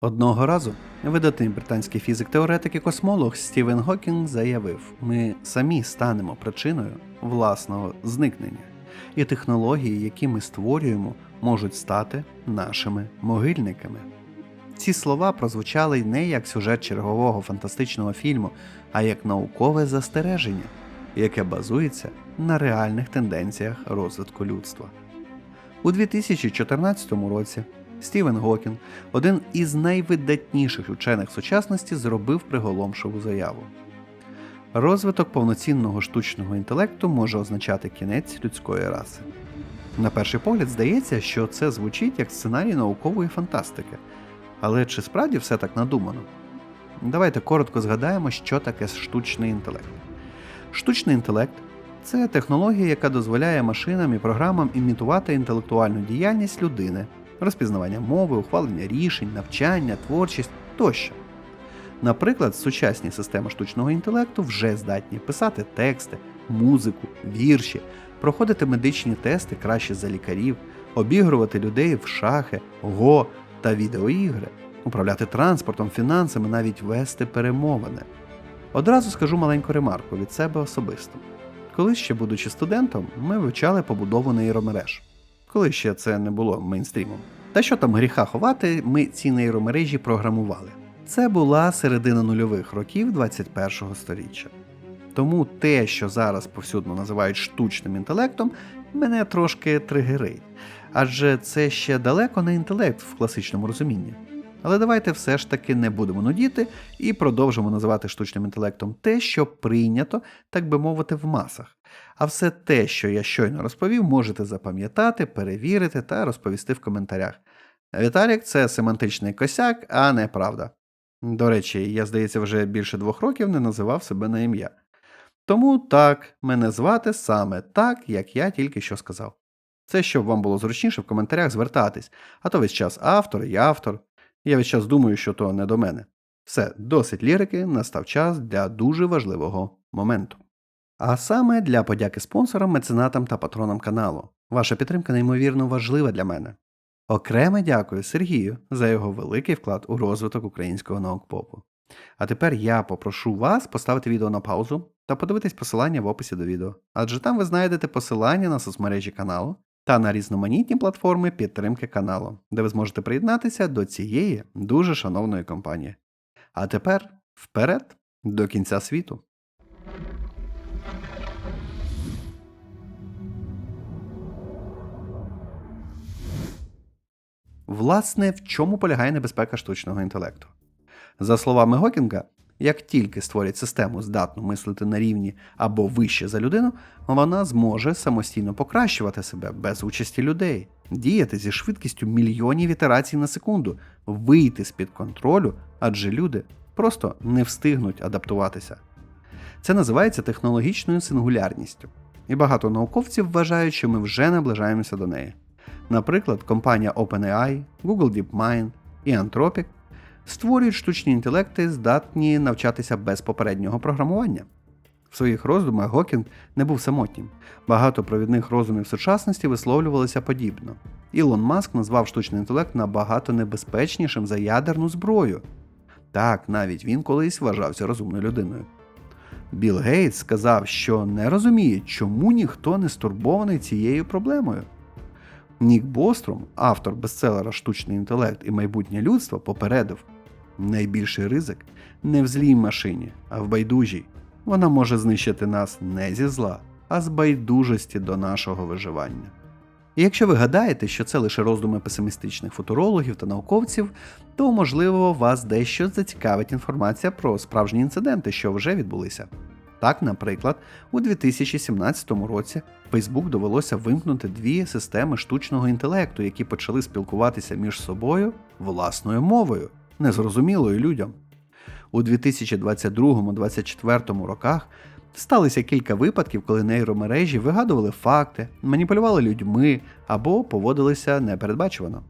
Одного разу видатний британський фізик-теоретик і космолог Стівен Гокінг заявив: ми самі станемо причиною власного зникнення, і технології, які ми створюємо, можуть стати нашими могильниками. Ці слова прозвучали не як сюжет чергового фантастичного фільму, а як наукове застереження, яке базується на реальних тенденціях розвитку людства. У 2014 році Стівен Гокінг, один із найвидатніших учених сучасності, зробив приголомшову заяву. Розвиток повноцінного штучного інтелекту може означати кінець людської раси. На перший погляд здається, що це звучить як сценарій наукової фантастики. Але чи справді все так надумано? Давайте коротко згадаємо, що таке штучний інтелект. Штучний інтелект це технологія, яка дозволяє машинам і програмам імітувати інтелектуальну діяльність людини, розпізнавання мови, ухвалення рішень, навчання, творчість тощо. Наприклад, сучасні системи штучного інтелекту вже здатні писати тексти, музику, вірші, проходити медичні тести краще за лікарів, обігрувати людей в шахи, го та відеоігри, управляти транспортом, фінансами, навіть вести перемовини. Одразу скажу маленьку ремарку від себе особисто. Коли ще будучи студентом, ми вивчали побудову нейромереж. Коли ще це не було мейнстрімом. Та що там гріха ховати, ми ці нейромережі програмували. Це була середина нульових років 21-го сторіччя. Тому те, що зараз повсюдно називають штучним інтелектом, мене трошки тригерить. Адже це ще далеко не інтелект в класичному розумінні. Але давайте все ж таки не будемо нудіти і продовжимо називати штучним інтелектом те, що прийнято, так би мовити, в масах. А все те, що я щойно розповів, можете запам'ятати, перевірити та розповісти в коментарях. Віталік це семантичний косяк, а не правда. До речі, я, здається, вже більше двох років не називав себе на ім'я. Тому так, мене звати саме так, як я тільки що сказав. Це щоб вам було зручніше в коментарях звертатись, а то весь час автор і автор. Я весь час думаю, що то не до мене. Все, досить лірики, настав час для дуже важливого моменту. А саме для подяки спонсорам, меценатам та патронам каналу. Ваша підтримка неймовірно важлива для мене. Окреме дякую Сергію за його великий вклад у розвиток українського наукпопу. А тепер я попрошу вас поставити відео на паузу та подивитись посилання в описі до відео, адже там ви знайдете посилання на соцмережі каналу та на різноманітні платформи підтримки каналу, де ви зможете приєднатися до цієї дуже шановної компанії. А тепер вперед до кінця світу. Власне, в чому полягає небезпека штучного інтелекту? За словами Гокінга, як тільки створять систему, здатну мислити на рівні або вище за людину, вона зможе самостійно покращувати себе без участі людей, діяти зі швидкістю мільйонів ітерацій на секунду, вийти з-під контролю, адже люди просто не встигнуть адаптуватися. Це називається технологічною сингулярністю, і багато науковців вважають, що ми вже наближаємося до неї. Наприклад, компанія OpenAI, Google DeepMind і Anthropic створюють штучні інтелекти, здатні навчатися без попереднього програмування. В своїх роздумах Гокінг не був самотнім. Багато провідних розумів сучасності висловлювалися подібно. Ілон Маск назвав штучний інтелект набагато небезпечнішим за ядерну зброю. Так, навіть він колись вважався розумною людиною. Білл Гейтс сказав, що не розуміє, чому ніхто не стурбований цією проблемою. Нік Бостром, автор бестселера Штучний інтелект і майбутнє людство, попередив: найбільший ризик не в злій машині, а в байдужій. Вона може знищити нас не зі зла, а з байдужості до нашого виживання. І якщо ви гадаєте, що це лише роздуми песимістичних футурологів та науковців, то можливо вас дещо зацікавить інформація про справжні інциденти, що вже відбулися. Так, наприклад, у 2017 році Facebook довелося вимкнути дві системи штучного інтелекту, які почали спілкуватися між собою власною мовою, незрозумілою людям. У 2022-2024 роках сталося кілька випадків, коли нейромережі вигадували факти, маніпулювали людьми або поводилися непередбачувано.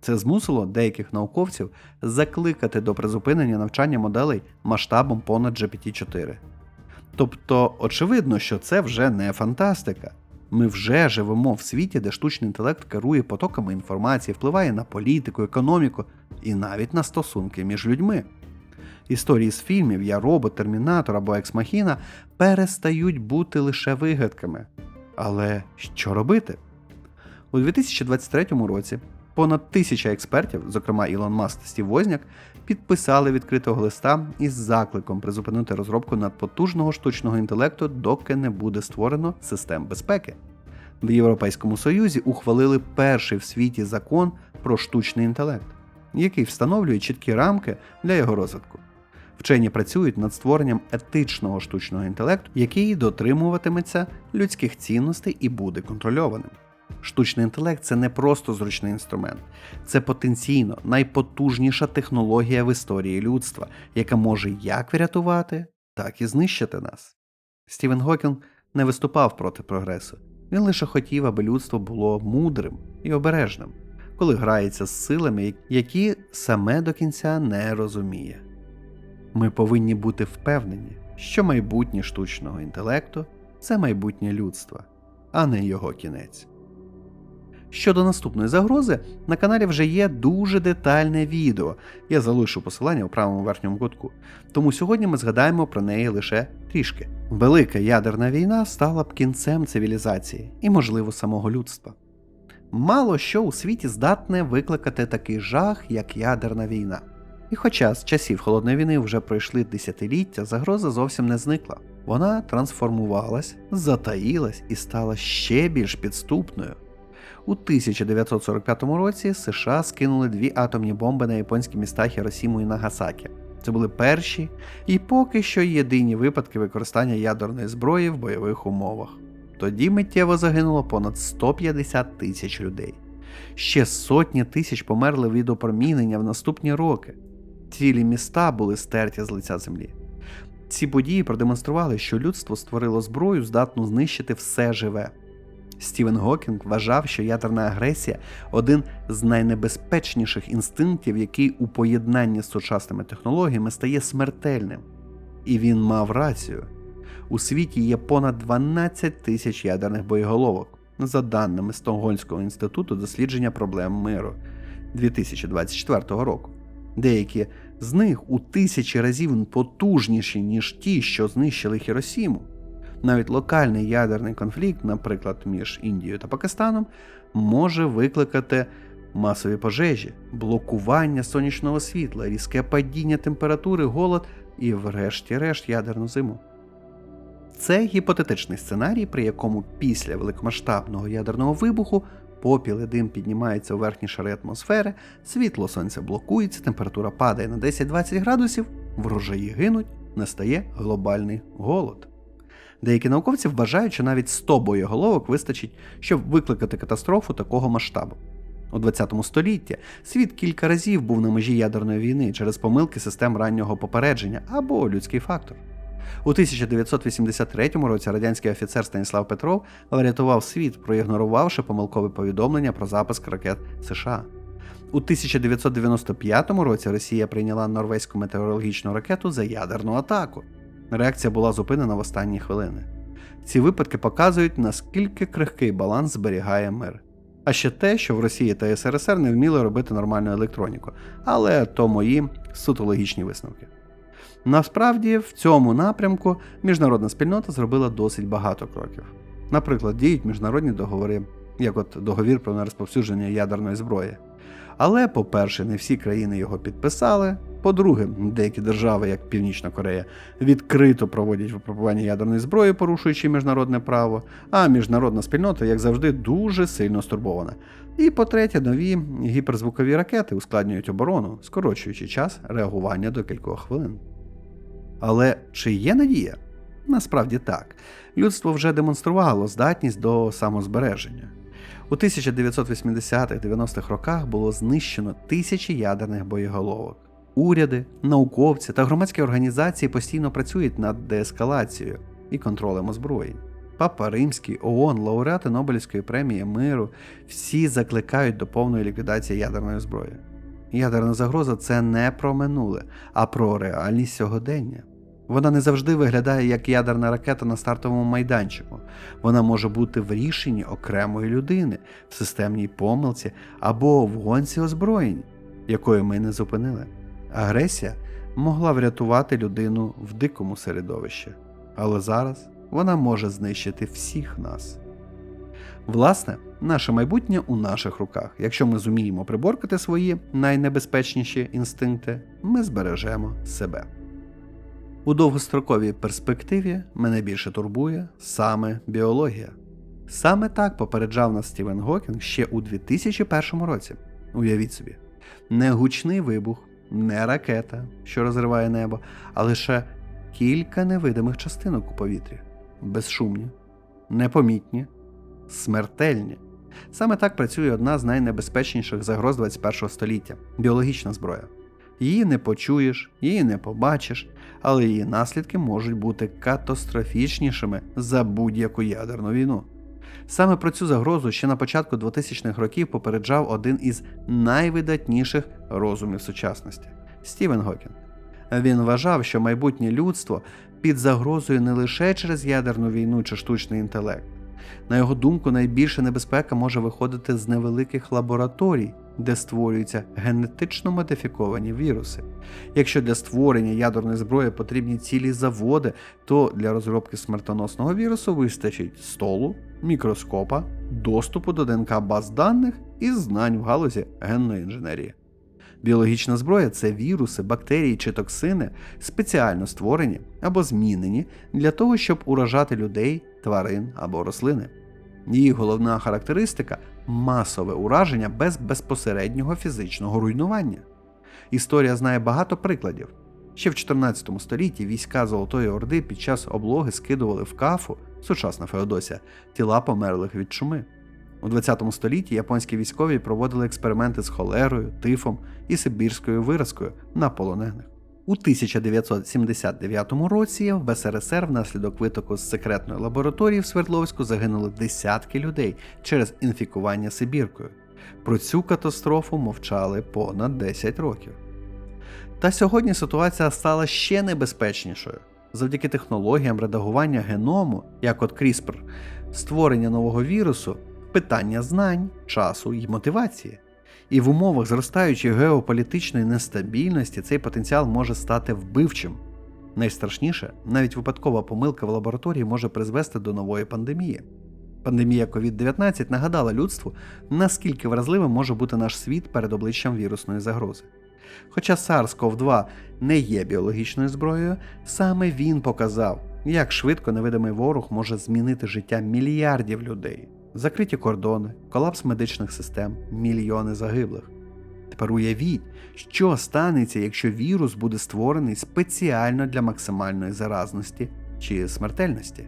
Це змусило деяких науковців закликати до призупинення навчання моделей масштабом понад GPT-4. Тобто, очевидно, що це вже не фантастика. Ми вже живемо в світі, де штучний інтелект керує потоками інформації, впливає на політику, економіку і навіть на стосунки між людьми. Історії з фільмів Я робот, Термінатор або Ексмахіна перестають бути лише вигадками. Але що робити? У 2023 році понад тисяча експертів, зокрема Ілон Маск та Стів Возняк, підписали відкритого листа із закликом призупинити розробку надпотужного штучного інтелекту, доки не буде створено систем безпеки. В Європейському Союзі ухвалили перший в світі закон про штучний інтелект, який встановлює чіткі рамки для його розвитку. Вчені працюють над створенням етичного штучного інтелекту, який дотримуватиметься людських цінностей і буде контрольованим. Штучний інтелект це не просто зручний інструмент, це потенційно найпотужніша технологія в історії людства, яка може як врятувати, так і знищити нас. Стівен Гокінг не виступав проти прогресу, він лише хотів, аби людство було мудрим і обережним, коли грається з силами, які саме до кінця не розуміє. Ми повинні бути впевнені, що майбутнє штучного інтелекту це майбутнє людства, а не його кінець. Щодо наступної загрози, на каналі вже є дуже детальне відео. Я залишу посилання у правому верхньому кутку. Тому сьогодні ми згадаємо про неї лише трішки. Велика ядерна війна стала б кінцем цивілізації і, можливо, самого людства. Мало що у світі здатне викликати такий жах, як ядерна війна. І хоча з часів холодної війни вже пройшли десятиліття, загроза зовсім не зникла. Вона трансформувалась, затаїлась і стала ще більш підступною. У 1945 році США скинули дві атомні бомби на японські міста Хіросіму і Нагасакі. Це були перші і поки що єдині випадки використання ядерної зброї в бойових умовах. Тоді миттєво загинуло понад 150 тисяч людей. Ще сотні тисяч померли від опромінення в наступні роки. Цілі міста були стерті з лиця землі. Ці події продемонстрували, що людство створило зброю, здатну знищити все живе. Стівен Гокінг вважав, що ядерна агресія один з найнебезпечніших інстинктів, який у поєднанні з сучасними технологіями стає смертельним. І він мав рацію. У світі є понад 12 тисяч ядерних боєголовок, за даними Стокгольмського інституту дослідження проблем миру 2024 року. Деякі з них у тисячі разів потужніші, ніж ті, що знищили Хіросіму. Навіть локальний ядерний конфлікт, наприклад, між Індією та Пакистаном, може викликати масові пожежі, блокування сонячного світла, різке падіння температури, голод і, врешті-решт, ядерну зиму. Це гіпотетичний сценарій, при якому після великомасштабного ядерного вибуху попіл і дим піднімаються у верхні шари атмосфери, світло сонця блокується, температура падає на 10-20 градусів, врожаї гинуть, настає глобальний голод. Деякі науковці вважають, що навіть 100 боєголовок вистачить, щоб викликати катастрофу такого масштабу. У 20 столітті світ кілька разів був на межі ядерної війни через помилки систем раннього попередження або людський фактор. У 1983 році радянський офіцер Станіслав Петров врятував світ, проігнорувавши помилкове повідомлення про запуск ракет США. У 1995 році Росія прийняла норвезьку метеорологічну ракету за ядерну атаку. Реакція була зупинена в останні хвилини. Ці випадки показують, наскільки крихкий баланс зберігає мир. А ще те, що в Росії та СРСР не вміли робити нормальну електроніку, але то мої суто логічні висновки. Насправді, в цьому напрямку міжнародна спільнота зробила досить багато кроків. Наприклад, діють міжнародні договори, як от договір про нерозповсюдження ядерної зброї. Але, по-перше, не всі країни його підписали. По-друге, деякі держави, як Північна Корея, відкрито проводять випробування ядерної зброї, порушуючи міжнародне право, а міжнародна спільнота, як завжди, дуже сильно стурбована. І по-третє, нові гіперзвукові ракети ускладнюють оборону, скорочуючи час реагування до кількох хвилин. Але чи є надія? Насправді так. Людство вже демонструвало здатність до самозбереження. У 1980-90-х роках було знищено тисячі ядерних боєголовок. Уряди, науковці та громадські організації постійно працюють над деескалацією і контролем озброєнь. Папа Римський, ООН, лауреати Нобелівської премії миру всі закликають до повної ліквідації ядерної зброї. Ядерна загроза це не про минуле, а про реальність сьогодення. Вона не завжди виглядає як ядерна ракета на стартовому майданчику. Вона може бути в рішенні окремої людини, в системній помилці або в гонці озброєнь, якої ми не зупинили. Агресія могла врятувати людину в дикому середовищі, але зараз вона може знищити всіх нас. Власне, наше майбутнє у наших руках. Якщо ми зуміємо приборкати свої найнебезпечніші інстинкти, ми збережемо себе. У довгостроковій перспективі мене більше турбує саме біологія. Саме так попереджав нас Стівен Гокінг ще у 2001 році. Уявіть собі, не гучний вибух, не ракета, що розриває небо, а лише кілька невидимих частинок у повітрі, безшумні, непомітні, смертельні. Саме так працює одна з найнебезпечніших загроз 21 століття біологічна зброя. Її не почуєш, її не побачиш, але її наслідки можуть бути катастрофічнішими за будь-яку ядерну війну. Саме про цю загрозу ще на початку 2000-х років попереджав один із найвидатніших розумів сучасності Стівен Гокінг. Він вважав, що майбутнє людство під загрозою не лише через ядерну війну чи штучний інтелект. На його думку, найбільша небезпека може виходити з невеликих лабораторій, де створюються генетично модифіковані віруси. Якщо для створення ядерної зброї потрібні цілі заводи, то для розробки смертоносного вірусу вистачить столу, мікроскопа, доступу до ДНК баз даних і знань в галузі генної інженерії. Біологічна зброя це віруси, бактерії чи токсини, спеціально створені або змінені для того, щоб уражати людей, тварин або рослини. Її головна характеристика масове ураження без безпосереднього фізичного руйнування. Історія знає багато прикладів. Ще в 14 столітті війська Золотої Орди під час облоги скидували в кафу, сучасна Феодосія, тіла померлих від чуми. У 20 столітті японські військові проводили експерименти з холерою, тифом і сибірською виразкою на полонених. У 1979 році в СРСР внаслідок витоку з секретної лабораторії в Свердловську загинули десятки людей через інфікування Сибіркою. Про цю катастрофу мовчали понад 10 років. Та сьогодні ситуація стала ще небезпечнішою. Завдяки технологіям редагування геному, як от CRISPR, створення нового вірусу, питання знань, часу і мотивації. І в умовах зростаючої геополітичної нестабільності цей потенціал може стати вбивчим. Найстрашніше, навіть випадкова помилка в лабораторії може призвести до нової пандемії. Пандемія COVID-19 нагадала людству, наскільки вразливим може бути наш світ перед обличчям вірусної загрози. Хоча SARS-CoV-2 не є біологічною зброєю, саме він показав, як швидко невидимий ворог може змінити життя мільярдів людей. Закриті кордони, колапс медичних систем, мільйони загиблих. Тепер уявіть, що станеться, якщо вірус буде створений спеціально для максимальної заразності чи смертельності.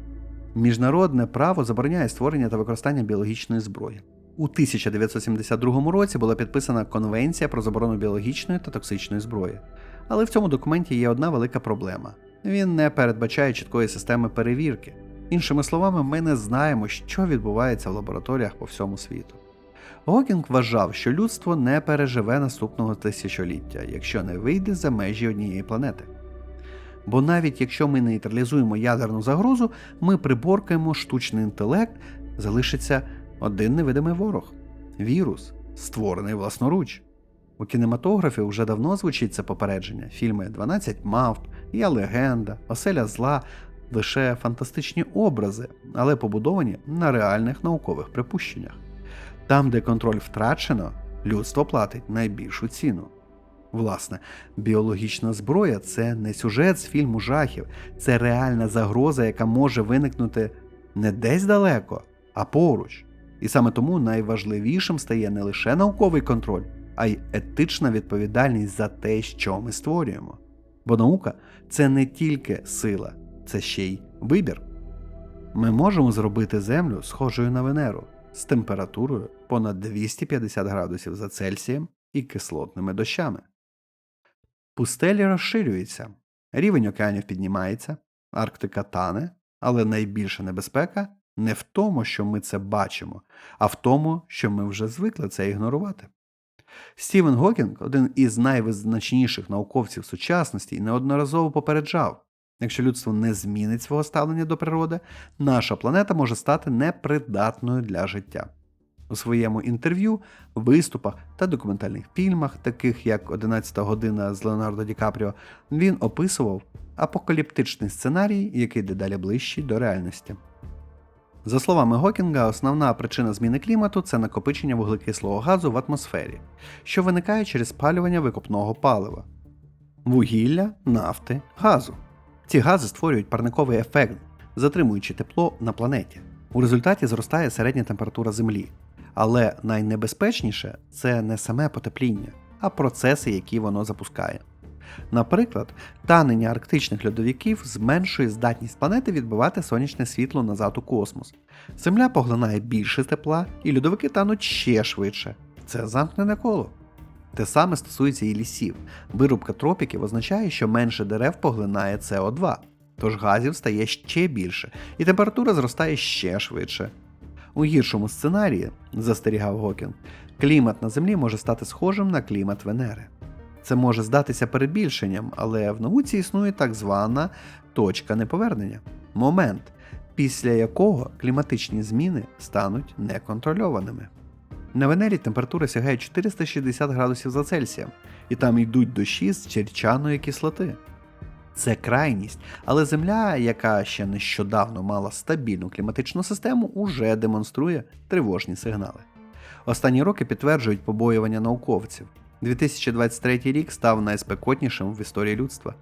Міжнародне право забороняє створення та використання біологічної зброї. У 1972 році була підписана Конвенція про заборону біологічної та токсичної зброї. Але в цьому документі є одна велика проблема: він не передбачає чіткої системи перевірки. Іншими словами, ми не знаємо, що відбувається в лабораторіях по всьому світу. Гокінг вважав, що людство не переживе наступного тисячоліття, якщо не вийде за межі однієї планети. Бо навіть якщо ми нейтралізуємо ядерну загрозу, ми приборкаємо штучний інтелект, залишиться один невидимий ворог вірус, створений власноруч. У кінематографі вже давно звучить це попередження: фільми «12 мавп, Я легенда, Оселя зла лише фантастичні образи, але побудовані на реальних наукових припущеннях. Там, де контроль втрачено, людство платить найбільшу ціну. Власне, біологічна зброя це не сюжет з фільму жахів, це реальна загроза, яка може виникнути не десь далеко, а поруч. І саме тому найважливішим стає не лише науковий контроль, а й етична відповідальність за те, що ми створюємо. Бо наука це не тільки сила, це ще й вибір. Ми можемо зробити Землю схожою на Венеру з температурою понад 250 градусів за Цельсієм і кислотними дощами. Пустелі розширюються, рівень океанів піднімається, Арктика тане, але найбільша небезпека не в тому, що ми це бачимо, а в тому, що ми вже звикли це ігнорувати. Стівен Гокінг, один із найвизначніших науковців сучасності, неодноразово попереджав Якщо людство не змінить свого ставлення до природи, наша планета може стати непридатною для життя. У своєму інтерв'ю, виступах та документальних фільмах, таких як 11 година з Леонардо Ді Капріо, він описував апокаліптичний сценарій, який дедалі ближчий до реальності. За словами Гокінга, основна причина зміни клімату це накопичення вуглекислого газу в атмосфері, що виникає через спалювання викопного палива, вугілля, нафти, газу. Ці гази створюють парниковий ефект, затримуючи тепло на планеті. У результаті зростає середня температура Землі. Але найнебезпечніше це не саме потепління, а процеси, які воно запускає. Наприклад, танення арктичних льодовиків зменшує здатність планети відбивати сонячне світло назад у космос. Земля поглинає більше тепла, і льодовики тануть ще швидше. Це замкнене коло. Те саме стосується і лісів. Вирубка тропіків означає, що менше дерев поглинає СО2, тож газів стає ще більше, і температура зростає ще швидше. У гіршому сценарії, застерігав Гокін, клімат на Землі може стати схожим на клімат Венери. Це може здатися перебільшенням, але в науці існує так звана точка неповернення момент, після якого кліматичні зміни стануть неконтрольованими. На Венері температура сягає 460 градусів за Цельсієм, і там йдуть дощі з черчаної кислоти. Це крайність, але Земля, яка ще нещодавно мала стабільну кліматичну систему, уже демонструє тривожні сигнали. Останні роки підтверджують побоювання науковців. 2023 рік став найспекотнішим в історії людства.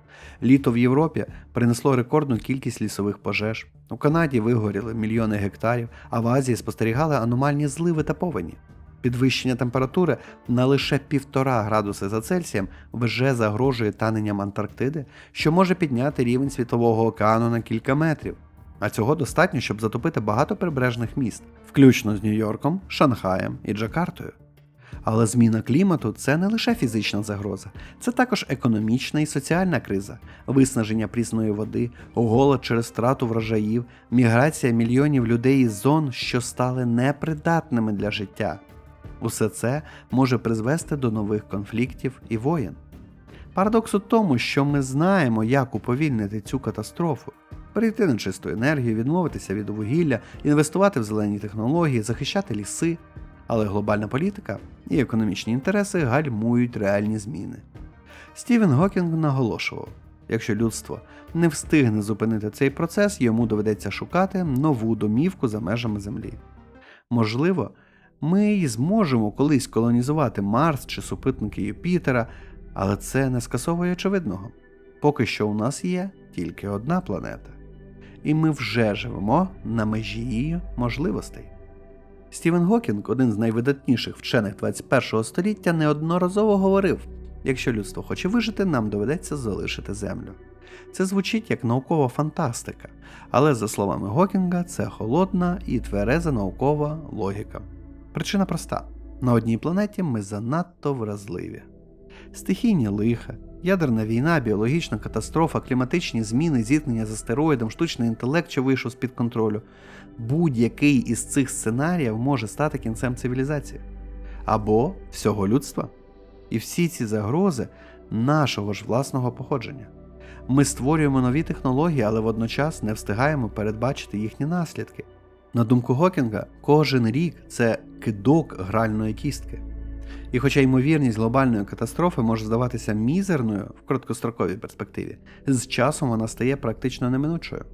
Літо в Європі принесло рекордну кількість лісових пожеж. У Канаді вигоріли мільйони гектарів, а в Азії спостерігали аномальні зливи та повені. Підвищення температури на лише 1,5 градуси за Цельсієм вже загрожує таненням Антарктиди, що може підняти рівень світового океану на кілька метрів. А цього достатньо, щоб затопити багато прибережних міст, включно з Нью-Йорком, Шанхаєм і Джакартою. Але зміна клімату це не лише фізична загроза, це також економічна і соціальна криза, виснаження прісної води, голод через втрату врожаїв, міграція мільйонів людей із зон, що стали непридатними для життя. Усе це може призвести до нових конфліктів і воєн. Парадокс у тому, що ми знаємо, як уповільнити цю катастрофу, перейти на чисту енергію, відмовитися від вугілля, інвестувати в зелені технології, захищати ліси, але глобальна політика і економічні інтереси гальмують реальні зміни. Стівен Гокінг наголошував: якщо людство не встигне зупинити цей процес, йому доведеться шукати нову домівку за межами Землі. Можливо, ми й зможемо колись колонізувати Марс чи супутники Юпітера, але це не скасовує очевидного. Поки що у нас є тільки одна планета, і ми вже живемо на межі її можливостей. Стівен Гокінг, один з найвидатніших вчених 21 століття, неодноразово говорив: якщо людство хоче вижити, нам доведеться залишити Землю. Це звучить як наукова фантастика, але, за словами Гокінга, це холодна і твереза наукова логіка. Причина проста: на одній планеті ми занадто вразливі. Стихійні лиха, ядерна війна, біологічна катастрофа, кліматичні зміни, зіткнення з астероїдом, штучний інтелект, що вийшов з-під контролю. Будь-який із цих сценаріїв може стати кінцем цивілізації або всього людства. І всі ці загрози нашого ж власного походження. Ми створюємо нові технології, але водночас не встигаємо передбачити їхні наслідки. На думку Гокінга, кожен рік це кидок гральної кістки. І хоча ймовірність глобальної катастрофи може здаватися мізерною в короткостроковій перспективі, з часом вона стає практично неминучою.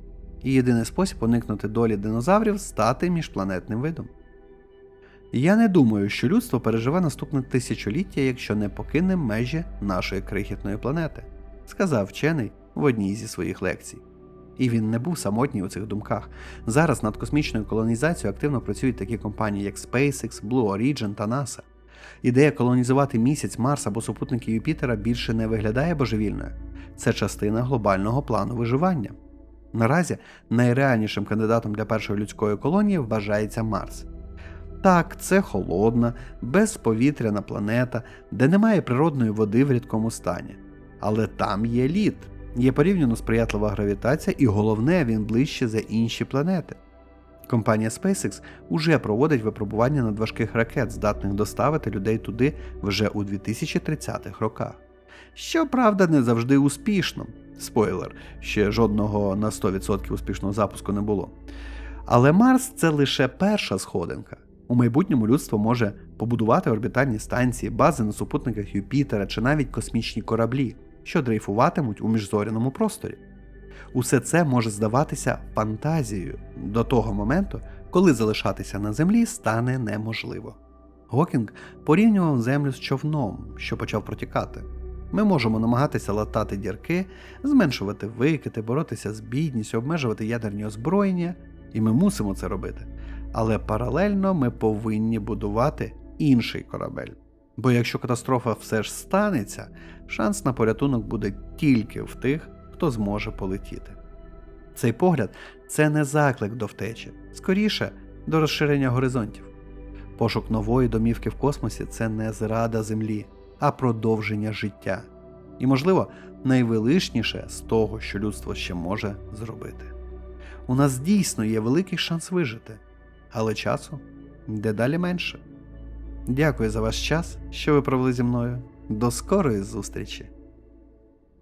І єдиний спосіб уникнути долі динозаврів стати міжпланетним видом. Я не думаю, що людство переживе наступне тисячоліття, якщо не покине межі нашої крихітної планети, сказав вчений в одній зі своїх лекцій. І він не був самотній у цих думках. Зараз над космічною колонізацією активно працюють такі компанії, як SpaceX, Blue Origin та NASA. Ідея колонізувати місяць, Марс або супутники Юпітера більше не виглядає божевільною. Це частина глобального плану виживання. Наразі найреальнішим кандидатом для першої людської колонії вважається Марс. Так, це холодна, безповітряна планета, де немає природної води в рідкому стані. Але там є лід, є порівняно сприятлива гравітація, і головне, він ближче за інші планети. Компанія SpaceX уже проводить випробування надважких ракет, здатних доставити людей туди вже у 2030-х роках. Щоправда, не завжди успішно. Спойлер, ще жодного на 100% успішного запуску не було. Але Марс це лише перша сходинка. У майбутньому людство може побудувати орбітальні станції, бази на супутниках Юпітера чи навіть космічні кораблі, що дрейфуватимуть у міжзоряному просторі. Усе це може здаватися фантазією до того моменту, коли залишатися на землі стане неможливо. Гокінг порівнював землю з човном, що почав протікати. Ми можемо намагатися латати дірки, зменшувати викити, боротися з бідністю, обмежувати ядерні озброєння, і ми мусимо це робити. Але паралельно ми повинні будувати інший корабель. Бо якщо катастрофа все ж станеться, шанс на порятунок буде тільки в тих, хто зможе полетіти. Цей погляд це не заклик до втечі, скоріше до розширення горизонтів. Пошук нової домівки в космосі це не зрада Землі, а продовження життя. І, можливо, найвеличніше з того, що людство ще може зробити. У нас дійсно є великий шанс вижити, але часу дедалі менше. Дякую за ваш час, що ви провели зі мною. До скорої зустрічі!